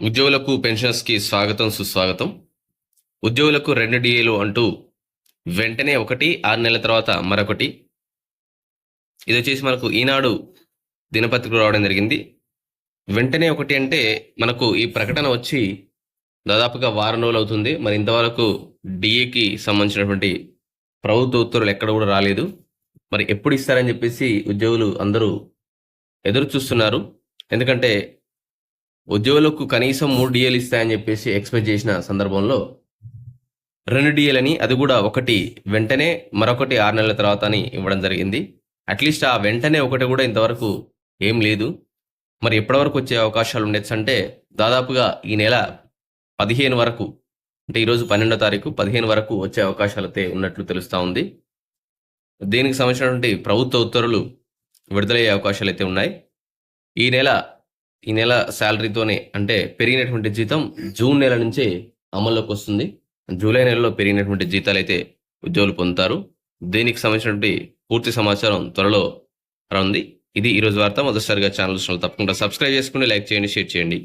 ఉద్యోగులకు పెన్షన్స్కి స్వాగతం సుస్వాగతం. ఉద్యోగులకు రెండు డిఏలు అంటూ వెంటనే ఒకటి ఆరు నెలల తర్వాత మరొకటి. ఇది వచ్చేసి మనకు ఈనాడు దినపత్రిక రావడం జరిగింది. వెంటనే ఒకటి అంటే మనకు ఈ ప్రకటన వచ్చి దాదాపుగా వారం రోజులు అవుతుంది. మరి ఇంతవరకు డిఏకి సంబంధించినటువంటి ప్రభుత్వ ఉత్తర్వులు ఎక్కడ కూడా రాలేదు. మరి ఎప్పుడు ఇస్తారని చెప్పేసి ఉద్యోగులు అందరూ ఎదురు చూస్తున్నారు ఎందుకంటే ఉద్యోగులకు కనీసం మూడు డిఏలు ఇస్తాయని చెప్పేసి ఎక్స్పెక్ట్ చేసిన సందర్భంలో రెండు డిఎల్ అని అది కూడా ఒకటి వెంటనే మరొకటి ఆరు నెలల తర్వాత అని ఇవ్వడం జరిగింది. అట్లీస్ట్ ఆ వెంటనే ఒకటి కూడా ఇంతవరకు ఏం లేదు. మరి ఎప్పటివరకు వచ్చే అవకాశాలు ఉండొచ్చు అంటే దాదాపుగా ఈ నెల పదిహేను వరకు అంటే ఈరోజు పన్నెండో తారీఖు పదిహేను వరకు వచ్చే అవకాశాలు అయితే ఉన్నట్లు తెలుస్తూ ఉంది. దీనికి సంబంధించినటువంటి ప్రభుత్వ ఉత్తర్వులు విడుదలయ్యే అవకాశాలు అయితే ఉన్నాయి. ఈ నెల ఈ నెల శాలరీతోనే అంటే పెరిగినటువంటి జీతం జూన్ నెల నుంచే అమల్లోకి వస్తుంది. జూలై నెలలో పెరిగినటువంటి జీతాలు అయితే ఉద్యోగులు పొందుతారు. దీనికి సంబంధించినటువంటి పూర్తి సమాచారం త్వరలో ఉంది ఇది ఈరోజు వార్త. మొదటిసారిగా ఛానల్ తప్పకుండా సబ్స్క్రైబ్ చేసుకోండి లైక్ చేయండి షేర్ చేయండి.